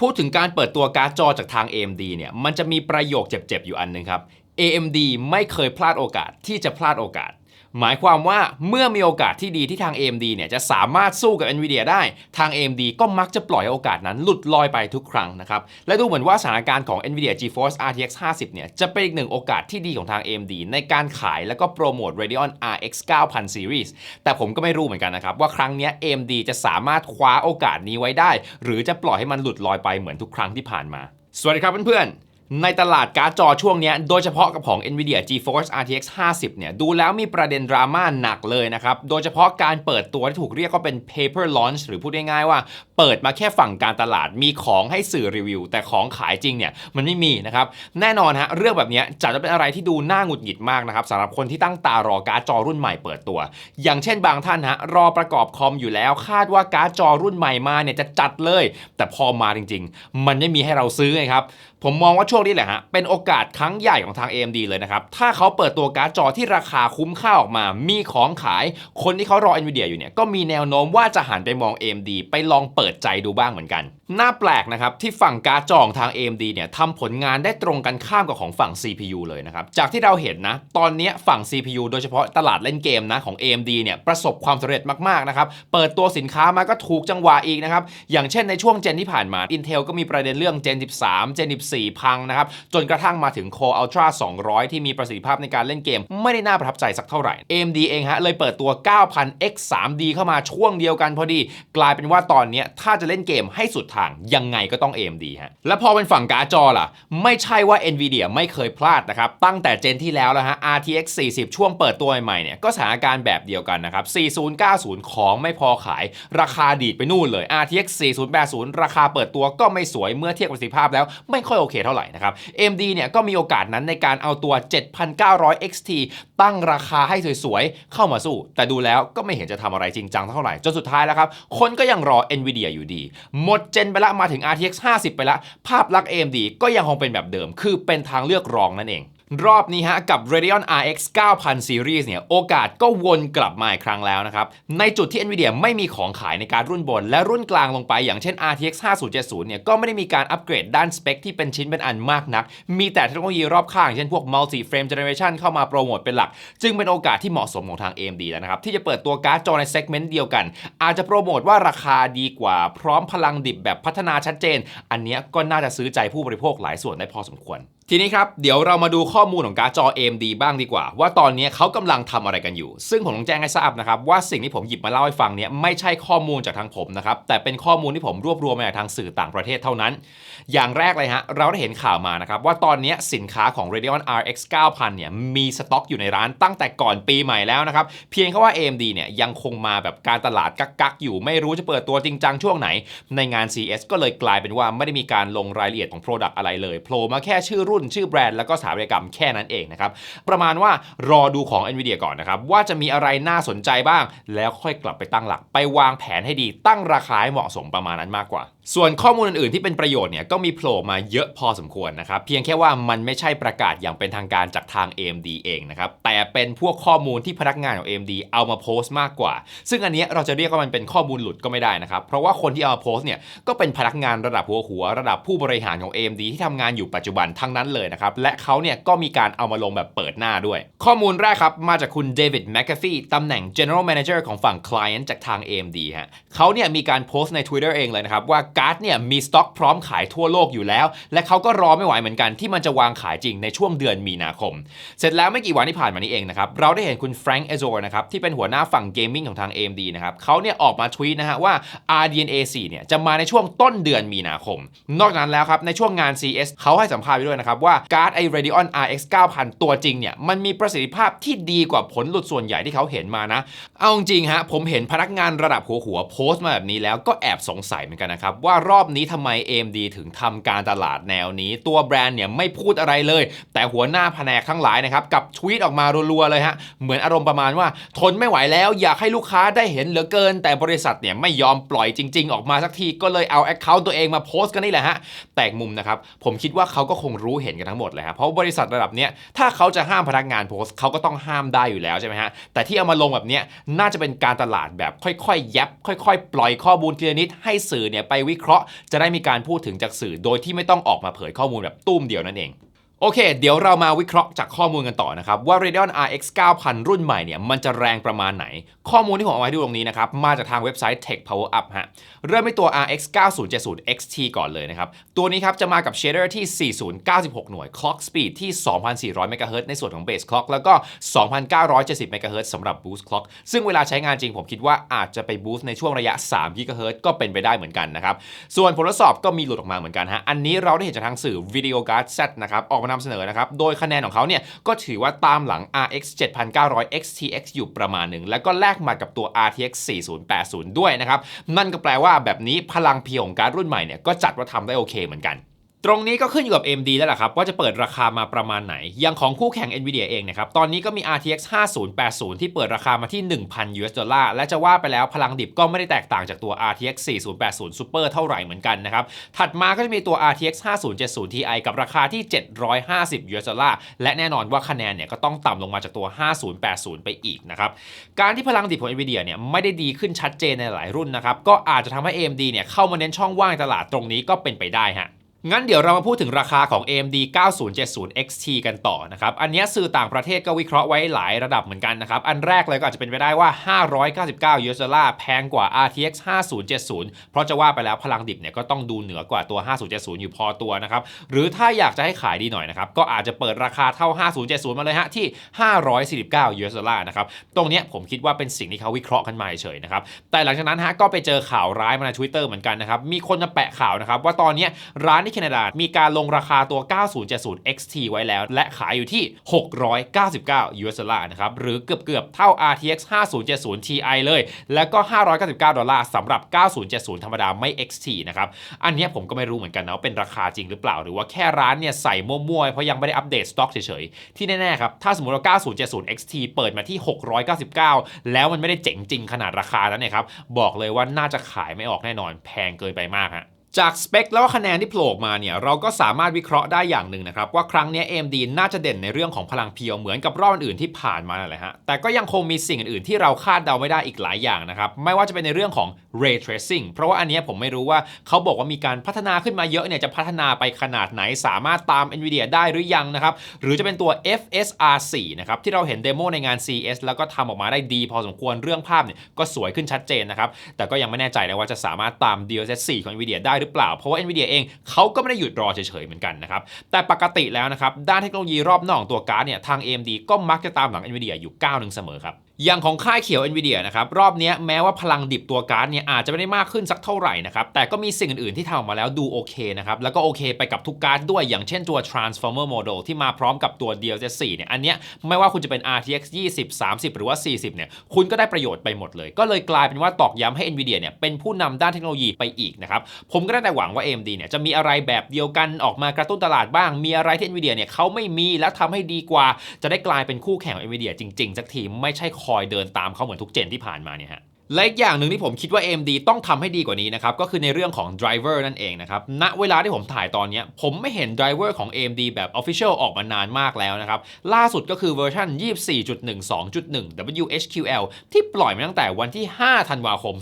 พูดถึงการเปิดตัวการ์ดจอจากทาง AMD เนี่ย มันจะมีประโยคเจ็บๆ อยู่อันหนึ่งครับ AMD ไม่เคยพลาดโอกาสที่จะพลาดโอกาส หมายความว่าเมื่อมีโอกาสที่ดีที่ทาง AMD เนี่ยจะสามารถสู้กับ NVIDIA ได้ ทาง AMD ก็มักจะปล่อยให้โอกาสนั้นหลุดลอยไปทุกครั้งนะครับ และดูเหมือนว่าสถานการณ์ของ NVIDIA GeForce RTX 50 เนี่ยจะเป็นอีกหนึ่งโอกาสที่ดีของทาง AMD ในการขายแล้วก็โปรโมท Radeon RX 9000 Series แต่ผมก็ไม่รู้เหมือนกันนะครับ ว่าครั้งนี้ AMD จะสามารถคว้าโอกาสนี้ไว้ได้ หรือจะปล่อยให้มันหลุดลอยไปเหมือนทุกครั้งที่ผ่านมา สวัสดีครับเพื่อนๆ ในตลาดการ์ดจอช่วงนี้โดยเฉพาะกับของ NVIDIA GeForce RTX 50 เนี่ย ดูแล้วมีประเด็นดราม่าหนักเลยนะครับ โดยเฉพาะการเปิดตัวที่ถูกเรียกว่าเป็น paper launch หรือพูดง่ายๆว่า เปิดมาแค่ฝั่งการตลาดมีของให้สื่อรีวิว แต่ของขายจริงเนี่ย มันไม่มีนะครับ แน่นอนฮะเรื่องแบบนี้ยจะจะเป็นอะไรที่ดูน่าหงุดหงิดมากนะครับสำหรับคนที่ตั้งตารอการ์ดจอรุ่นใหม่เปิดตัว อย่างเช่นบางท่านฮะรอประกอบคอมอยู่แล้ว คาดว่าการ์ดจอรุ่นใหม่มาเนี่ยจะจัดเลย แต่พอมาจริง ๆ มันไม่มีให้เราซื้อไงครับผมมองว่าช่วงนี้แหละฮะ เป็นโอกาสครั้งใหญ่ของทาง AMD เลยนะครับ ถ้าเขาเปิดตัวการ์ดจอที่ราคาคุ้มค่าออกมา มีของขาย คนที่เขารอ NVIDIA อยู่เนี่ย ก็มีแนวโน้มว่าจะหันไปมอง AMD ไปลองเปิดใจดูบ้างเหมือนกัน น่าแปลกนะครับ ที่ฝั่งการ์ดจอของทาง AMD เนี่ยทำผลงานได้ตรงกันข้ามกับของฝั่ง CPU เลยนะครับ จากที่เราเห็นนะ ตอนนี้ฝั่ง CPU โดยเฉพาะตลาดเล่นเกมนะของ AMD เนี่ยประสบความสำเร็จมากๆนะครับ เปิดตัวสินค้ามาก็ถูกจังหวะอีกนะครับ อย่างเช่นในช่วงเจนที่ผ่านมา Intel ก็มีประเด็นเรื่อง Gen 13 Gen 14 พังนะครับ จนกระทั่งมาถึง Core Ultra 200 ที่มีประสิทธิภาพในการเล่นเกม ไม่ได้น่าประทับใจสักเท่าไหร่ AMD เองฮะเลยเปิดตัว 9000 X 3D เข้ามาช่วงเดียวกันพอดี กลายเป็นว่าตอนนี้ถ้าจะเล่นเกมให้สุดทาง ยังไงก็ต้อง AMD ฮะ และพอเป็นฝั่งการ์ดจอล่ะ ไม่ใช่ว่า Nvidia ไม่เคยพลาดนะครับ ตั้งแต่เจนที่แล้วแล้วฮะ RTX 40 ช่วงเปิดตัวใหม่ๆเนี่ย ก็สถานการณ์แบบเดียวกันนะครับ 4090 ของไม่พอขาย ราคาดีดไปนู่นเลย RTX 4080 ราคาเปิดตัวก็ไม่สวยเมื่อเทียบประสิทธิภาพแล้วไม่ค่อยโอเคเท่าไหร่นะครับ AMD เนี่ยก็มีโอกาสนั้นในการเอาตัว 7900 XT ตั้งราคาให้สวยๆ เข้ามาสู้ แต่ดูแล้วก็ไม่เห็นจะทำอะไรจริงจังเท่าไหร่จนสุดท้ายแล้วครับคนก็ยังรอ Nvidia อยู่ดี หมดเจนไปละมาถึง RTX 50 ไปละภาพลักษณ์ AMD ก็ยังคงเป็นแบบเดิม คือเป็นทางเลือกรองนั่นเอง รอบนี้ฮะกับ Radeon RX 9000 Series เนี่ยโอกาสก็วนกลับมาอีกครั้งแล้วนะครับ ในจุดที่ Nvidia ไม่มีของขายในการรุ่นบน และรุ่นกลางลงไปอย่างเช่น RTX 5070 เนี่ยก็ไม่ได้มีการอัปเกรดด้านสเปคที่เป็นชิ้นเป็นอันมากนัก มีแต่เทคโนโลยีรอบข้าง เช่นพวก multi frame generation เข้ามาโปรโมทเป็นหลัก จึงเป็นโอกาสที่เหมาะสมของทาง AMD แล้วนะครับ ที่จะเปิดตัวการ์ดจอในเซกเมนต์เดียวกัน อาจจะโปรโมทว่าราคาดีกว่าพร้อมพลังดิบแบบพัฒนาชัดเจน อันนี้ก็น่าจะซื้อใจผู้บริโภคหลายส่วนได้พอสมควร ทีนี้ครับ เดี๋ยวเรามาดูข้อมูลของการ์ดจอ AMD บ้างดีกว่า ว่าตอนนี้เขากำลังทำอะไรกันอยู่ ซึ่งผมต้องแจ้งให้ทราบนะครับ ว่าสิ่งที่ผมหยิบมาเล่าให้ฟังเนี่ยไม่ใช่ข้อมูลจากทางผมนะครับ แต่เป็นข้อมูลที่ผมรวบรวมมาจากทางสื่อต่างประเทศเท่านั้น อย่างแรกเลยฮะ เราได้เห็นข่าวมานะครับว่าตอนนี้สินค้าของ Radeon RX 9000 เนี่ยมีสต็อกอยู่ในร้านตั้งแต่ก่อนปีใหม่แล้วนะครับเพียงแค่ว่า AMD เนี่ยยังคงมาแบบการตลาดกักๆอยู่ไม่รู้จะเปิดตัวจริงจังช่วงไหน ในงาน CS ก็เลยกลายเป็นว่าไม่ได้มีการลงรายละเอียดของ Product อะไรเลยโผล่มาแค่ชื่อรุ่นชื่อแบรนด์แล้วก็สถาปัตยกรรมแค่นั้นเองนะครับ ประมาณว่ารอดูของ NVIDIA ก่อนนะครับ ว่าจะมีอะไรน่าสนใจบ้าง แล้วค่อยกลับไปตั้งหลัก ไปวางแผนให้ดี ตั้งราคาให้เหมาะสมประมาณนั้นมากกว่า ส่วนข้อมูลอื่นๆที่เป็นประโยชน์เนี่ยก็มีโผล่มาเยอะพอสมควรนะครับ เพียงแค่ว่ามันไม่ใช่ประกาศอย่างเป็นทางการจากทาง AMD เองนะครับ แต่เป็นพวกข้อมูลที่พนักงานของ AMD เอามาโพสต์มากกว่า ซึ่งอันนี้เราจะเรียกว่ามันเป็นข้อมูลหลุดก็ไม่ได้นะครับ เพราะว่าคนที่เอามาโพสต์เนี่ยก็เป็นพนักงานระดับหัวหัวระดับผู้บริหารของ AMD ที่ทำงานอยู่ปัจจุบันทั้งนั้นเลยนะครับ และเขาเนี่ยก็มีการเอามาลงแบบเปิดหน้าด้วย ข้อมูลแรกครับ มาจากคุณเดวิดแมค a ฟีตำแหน่ง General Manager ของฝั่ง Client จากทาง AMD ฮะเขาเนี่ยมีการโพสต์ใน Twitter เองเลยนะครับ ว่าการ์ดเนี่ยมีสต็อกพร้อมขายทั่วโลกอยู่แล้ว และเขาก็รอไม่ไหวเหมือนกันที่มันจะวางขายจริงในช่วงเดือนมีนาคม เสร็จแล้วไม่กี่วันที่ผ่านมานี้เองนะครับเราได้เห็นคุณแฟรงค์เอโซนะครับที่เป็นหัวหน้าฝั่งเกมมิ่งของทาง AMD นะครับเขาเนี่ยออกมาทวีตนะฮะว่า RDNA 4เนี่ยจะมาในช่วงต้นเดือนมีนาคม นอกจากนั้นแล้วครับในช่วงงาน CS เขาให้สัมภาษณ์ไปด้วยนะครับว่าการ์ดไอ Radeon RX 9000 ตัวจริงเนี่ยมันมีประสิทธิภาพที่ดีกว่าผลหลุดส่วนใหญ่ที่เขาเห็นมานะ เอาจริงฮะผมเห็นพนักงานระดับหัวหัวโพสต์มาแบบนี้แล้วก็แอบสงสัยเหมือนกันนะครับ ว่ารอบนี้ทำไม AMD ถึงทำการตลาดแนวนี้ ตัวแบรนด์เนี่ยไม่พูดอะไรเลย แต่หัวหน้าแผนกทั้งหลายนะครับกับทวีตออกมารัวๆเลยฮะเหมือนอารมณ์ประมาณว่า ทนไม่ไหวแล้วอยากให้ลูกค้าได้เห็นเหลือเกิน แต่บริษัทเนี่ยไม่ยอมปล่อยจริง ๆ ออกมาสักทีก็เลยเอาแอคเคาท์ตัวเองมาโพสต์กันนี่แหละฮะแตกมุมนะครับผมคิดว่าเขาก็คงรู้เหเห็นกันทั้งหมดเลยครับเพราะบริษัทระดับเนี้ยถ้าเขาจะห้ามพนักงานโพสต์เขาก็ต้องห้ามได้อยู่แล้วใช่ไหมฮะแต่ที่เอามาลงแบบเนี้ยน่าจะเป็นการตลาดแบบค่อยๆ ยับ ค่อย ๆ ปล่อยข้อมูลทีละนิดให้สื่อเนี่ยไปวิเคราะห์ จะได้มีการพูดถึงจากสื่อโดยที่ไม่ต้องออกมาเผยข้อมูลแบบตุ้มเดียวนั่นเอง โอเค เดี๋ยวเรามาวิเคราะห์จากข้อมูลกันต่อนะครับ ว่า Radeon RX 9000 รุ่นใหม่เนี่ยมันจะแรงประมาณไหน ข้อมูลที่ผมเอาไว้ดูตรงนี้นะครับ มาจากทางเว็บไซต์ Tech Power Up ฮะ เริ่มที่ตัว RX 9070 XT ก่อนเลยนะครับ ตัวนี้ครับจะมากับ shader ที่ 4096 หน่วย clock speed ที่ 2400 MHz ในส่วนของ base clock แล้วก็ 2970 MHz สำหรับ boost clock ซึ่งเวลาใช้งานจริงผมคิดว่าอาจจะไป boost ในช่วงระยะ 3 GHz ก็เป็นไปได้เหมือนกันนะครับ ส่วนผลทดสอบก็มีหลุดออกมาเหมือนกันฮะ อันนี้เราได้เห็นจากทางสื่อ Video Guard Z นะครับออกานำเสนอนะครับ โดยคะแนนของเขาเนี่ยก็ถือว่าตามหลัง RX 7900 XTX อยู่ประมาณหนึ่ง แล้วก็แลกมากับตัว RTX 4080 ด้วยนะครับ นั่นก็แปลว่าแบบนี้พลังเพียงของการรุ่นใหม่เนี่ยก็จัดว่าทำได้โอเคเหมือนกัน ตรงนี้ก็ขึ้นอยู่กับ AMD แล้วล่ะครับ ว่าจะเปิดราคามาประมาณไหน อย่างของคู่แข่ง Nvidia เองนะครับ ตอนนี้ก็มี RTX 5080 ที่เปิดราคามาที่ 1,000 US ดอลลาร์และจะว่าไปแล้วพลังดิบก็ไม่ได้แตกต่างจากตัว RTX 4080 Super เท่าไหร่เหมือนกันนะครับ ถัดมาก็จะมีตัว RTX 5070 Ti กับราคาที่ 750 US ดอลลาร์และแน่นอนว่าคะแนนเนี่ยก็ต้องต่ำลงมาจากตัว 5080 ไปอีกนะครับการที่พลังดิบของ Nvidia เนี่ยไม่ได้ดีขึ้นชัดเจนในหลายรุ่นนะครับก็อาจจะทำให้ AMD เนี่ยเข้ามาเน้นช่องว่างตลาดตรงนี้ก็เป็นไปได้ฮะ งั้นเดี๋ยวเรามาพูดถึงราคาของ AMD 9070 XT กันต่อนะครับ อันนี้สื่อต่างประเทศก็วิเคราะห์ไว้หลายระดับเหมือนกันนะครับ อันแรกเลยก็อาจจะเป็นไปได้ว่า 599 US ดอลลาร์แพงกว่า RTX 5070 เพราะจะว่าไปแล้วพลังดิบเนี่ยก็ต้องดูเหนือกว่าตัว 5070 อยู่พอตัวนะครับ หรือถ้าอยากจะให้ขายดีหน่อยนะครับ ก็อาจจะเปิดราคาเท่า 5070 มาเลยฮะที่ 549 US ดอลลาร์นะครับ ตรงนี้ผมคิดว่าเป็นสิ่งที่เขาวิเคราะห์กันมาเฉยๆนะครับ แต่หลังจากนั้นฮะก็ไปเจอข่าวร้ายมาใน Twitter เหมือนกันนะครับ มีคนมาแปะข่าวนะครับว่าตอนนี้ร้านที่แคนาดา มีการลงราคาตัว 9070 XT ไว้แล้ว และขายอยู่ที่ 699 US ดอลลาร์นะครับ หรือเกือบๆเท่า RTX 5070 Ti เลย แล้วก็ 599 ดอลลาร์สำหรับ 9070 ธรรมดาไม่ XT นะครับ อันนี้ผมก็ไม่รู้เหมือนกันนะว่าเป็นราคาจริงหรือเปล่า หรือว่าแค่ร้านเนี่ยใส่มั่วๆ เพราะยังไม่ได้อัปเดตสต็อกเฉยๆ ที่แน่ๆครับ ถ้าสมมติว่า 9070 XT เปิดมาที่ 699 แล้วมันไม่ได้เจ๋งจริงขนาดราคานั้นเนี่ยครับ บอกเลยว่าน่าจะขายไม่ออกแน่นอน แพงเกินไปมากฮะ จากสเปคแล้วก็คะแนนที่โผล่มาเนี่ยเราก็สามารถวิเคราะห์ได้อย่างหนึ่งนะครับ ว่าครั้งนี้ AMD น่าจะเด่นในเรื่องของพลังเพียวเหมือนกับรอบอื่นที่ผ่านมาแหละฮะแต่ก็ยังคงมีสิ่งอื่นๆที่เราคาดเดาไม่ได้อีกหลายอย่างนะครับไม่ว่าจะเป็นในเรื่องของ ray tracing เพราะว่าอันนี้ผมไม่รู้ว่าเขาบอกว่ามีการพัฒนาขึ้นมาเยอะเนี่ยจะพัฒนาไปขนาดไหนสามารถตาม Nvidia ได้หรือยังนะครับหรือจะเป็นตัว FSR 4นะครับที่เราเห็นเดโมในงาน CS แล้วก็ทำออกมาได้ดี พอสมควรเรื่องภาพเนี่ยก็สวยขึ้นชัดเจนนะครับแต่ก็ยังไม่แน่ใจนะว่าจะสามารถตาม DLSS 4ของ Nvidia ได้หรือเปล่า เพราะว่า Nvidia เองเขาก็ไม่ได้หยุดรอเฉยๆเหมือนกันนะครับ แต่ปกติแล้วนะครับ ด้านเทคโนโลยีรอบนอกของตัวการ์ดเนี่ย ทาง AMD ก็มักจะตามหลัง Nvidia อยู่ก้าวหนึ่งเสมอครับ อย่างของค่ายเขียว Nvidia นะครับรอบนี้แม้ว่าพลังดิบตัวการ์ดเนี่ยอาจจะไม่ได้มากขึ้นสักเท่าไหร่นะครับแต่ก็มีสิ่งอื่นๆที่ทำออกมาแล้วดูโอเคนะครับแล้วก็โอเคไปกับทุกการ์ดด้วยอย่างเช่นตัว Transformer Model ที่มาพร้อมกับตัว DLSS 4เนี่ยอันเนี้ยไม่ว่าคุณจะเป็น RTX 20 30 หรือว่า 40เนี่ยคุณก็ได้ประโยชน์ไปหมดเลย ก็เลยกลายเป็นว่าตอกย้ำให้ Nvidia เนี่ยเป็นผู้นำด้านเทคโนโลยีไปอีกนะครับผมก็ได้แต่หวังว่า AMD เนี่ยจะมีอะไรแบบเดียวกันออกมากระตุ้นตลาดบ้าง มีอะไรที่ Nvidia เนี่ยเขาไม่มีแล้วทำให้ดีกว่า จะได้กลายเป็นคู่แข่ง Nvidia จริงๆสักทีไม่ใช่อยเดินตามเขาเหมือนทุกเจนที่ผ่านมาเนี่ยฮะและอีกอย่างหนึ่งที่ผมคิดว่า AMD ต้องทำให้ดีกว่านี้นะครับ ก็คือในเรื่องของ driver นั่นเองนะครับ ณ เวลาที่ผมถ่ายตอนนี้ ผมไม่เห็น driver ของ AMD แบบ official ออกมานานมากแล้วนะครับ ล่าสุดก็คือเวอร์ชัน24.12.1 WHQL ที่ปล่อยมาตั้งแต่วันที่ 5 ธันวาคม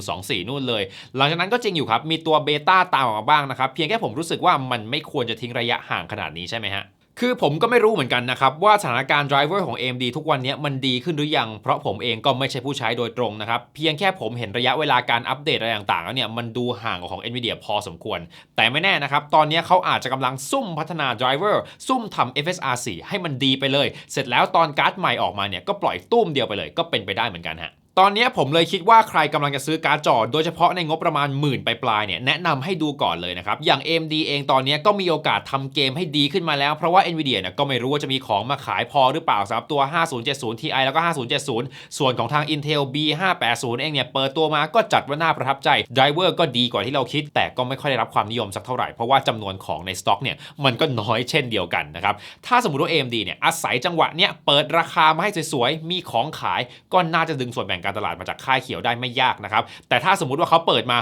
2024 นู่นเลย หลังจากนั้นก็จริงอยู่ครับ มีตัวเบต้าตามออกมาบ้างนะครับ เพียงแค่ผมรู้สึกว่ามันไม่ควรจะทิ้งระยะห่างขนาดนี้ใช่ไหมฮะ คือผมก็ไม่รู้เหมือนกันนะครับ ว่าสถานการณ์ driver ของ AMD ทุกวันนี้มันดีขึ้นหรือยัง เพราะผมเองก็ไม่ใช่ผู้ใช้โดยตรงนะครับ เพียงแค่ผมเห็นระยะเวลาการอัปเดตอะไรต่างๆแล้วเนี่ยมันดูห่างกว่าของ Nvidia พอสมควร แต่ไม่แน่นะครับ ตอนนี้เขาอาจจะกำลังซุ่มพัฒนา driver ซุ่มทำ FSR 4ให้มันดีไปเลย เสร็จแล้วตอนการ์ดใหม่ออกมาเนี่ยก็ปล่อยตุ้มเดียวไปเลยก็เป็นไปได้เหมือนกันฮะ ตอนนี้ผมเลยคิดว่าใครกำลังจะซื้อการ์ดจอโดยเฉพาะในงบประมาณหมื่นปลายๆเนี่ยแนะนำให้ดูก่อนเลยนะครับ อย่าง AMD เองตอนนี้ก็มีโอกาสทำเกมให้ดีขึ้นมาแล้ว เพราะว่า Nvidia เนี่ยก็ไม่รู้ว่าจะมีของมาขายพอหรือเปล่าสำหรับตัว 5070 Ti แล้วก็ 5070 ส่วนของทาง Intel B580 เองเนี่ยเปิดตัวมาก็จัดว่าน่าประทับใจ driver ก็ดีกว่าที่เราคิด แต่ก็ไม่ค่อยได้รับความนิยมสักเท่าไหร่เพราะว่าจำนวนของในสต็อกเนี่ยมันก็น้อยเช่นเดียวกันนะครับถ้าสมมติว่า AMD เนี่ยอาศัยจังหวะเนี่ยเปิดราคามาให้สวยๆมีของขายก็น่าจะดึงส่วนแบ่งการตลาดมาจากค่ายเขียวได้ไม่ยากนะครับแต่ถ้าสมมุติว่าเขาเปิดมา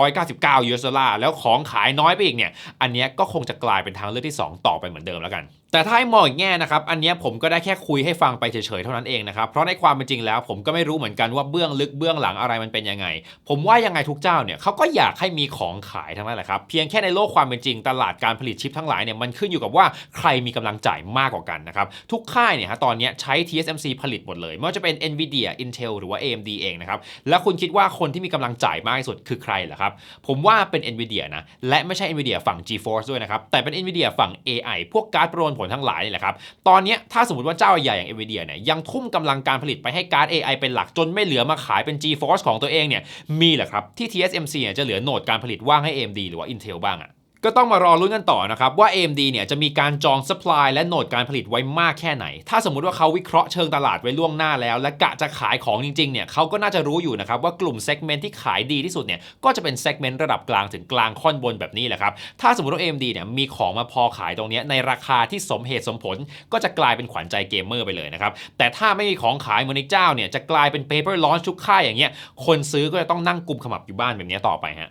699 US ดอลลาร์แล้วของขายน้อยไปอีกเนี่ยอันนี้ก็คงจะกลายเป็นทางเลือกที่ 2 ต่อไปเหมือนเดิมแล้วกัน แต่ถ้าให้มองอีกแง่นะครับ อันนี้ผมก็ได้แค่คุยให้ฟังไปเฉยๆเท่านั้นเองนะครับ เพราะในความเป็นจริงแล้ว ผมก็ไม่รู้เหมือนกันว่าเบื้องลึกเบื้องหลังอะไรมันเป็นยังไง ผมว่ายังไงทุกเจ้าเนี่ยเขาก็อยากให้มีของขายทั้งนั้นแหละครับ เพียงแค่ในโลกความเป็นจริงตลาดการผลิตชิปทั้งหลายเนี่ยมันขึ้นอยู่กับว่าใครมีกำลังจ่ายมากกว่ากันนะครับ ทุกค่ายเนี่ยฮะตอนนี้ใช้ TSMC ผลิตหมดเลยไม่ว่าจะเป็น Nvidia Intel หรือว่า AMD เองนะครับ แล้วคุณคิดว่าคนที่มีกำลังจ่ายมากที่สุดคือใครเหรอครับ ผมว่าเป็น Nvidia นะ และไม่ใช่ Nvidia ฝั่ง GeForce ด้วยนะครับ แต่เป็น Nvidia ฝั่ง AI พวกการ์ดประมวลผลทั้งหลายนี่แหละครับ ตอนนี้ถ้าสมมติว่าเจ้าใหญ่อย่าง Nvidia เนี่ยยังทุ่มกำลังการผลิตไปให้การ์ด AI เป็นหลักจนไม่เหลือมาขายเป็น GeForce ของตัวเองเนี่ยมีแหละครับที่ TSMC เนี่ยจะเหลือโหนดการผลิตว่างให้ AMD หรือว่า Intel บ้างอะ ก็ต้องมารอรุ้นกันต่อนะครับ ว่า AMD เนี่ยจะมีการจอง supply และโหนดการผลิตไว้มากแค่ไหน ถ้าสมมุติว่าเขาวิเคราะห์เชิงตลาดไว้ล่วงหน้าแล้ว และกะจะขายของจริงๆเนี่ยเขาก็น่าจะรู้อยู่นะครับว่ากลุ่ม segment ที่ขายดีที่สุดเนี่ยก็จะเป็น segment ระดับกลางถึงกลางค่อนบนแบบนี้แหละครับถ้าสมมติว่า AMD เนี่ยมีของมาพอขายตรงนี้ในราคาที่สมเหตุสมผล ก็จะกลายเป็นขวัญใจเกมเมอร์ไปเลยนะครับแต่ถ้าไม่มีของขายเหมือนในเจ้าเนี่ยจะกลายเป็น paper launch ทุกค่ายอย่างเงี้ยคนซื้อก็จะต้องนั่งกุมขมับอยู่บ้านแบบนี้ต่อไปฮะ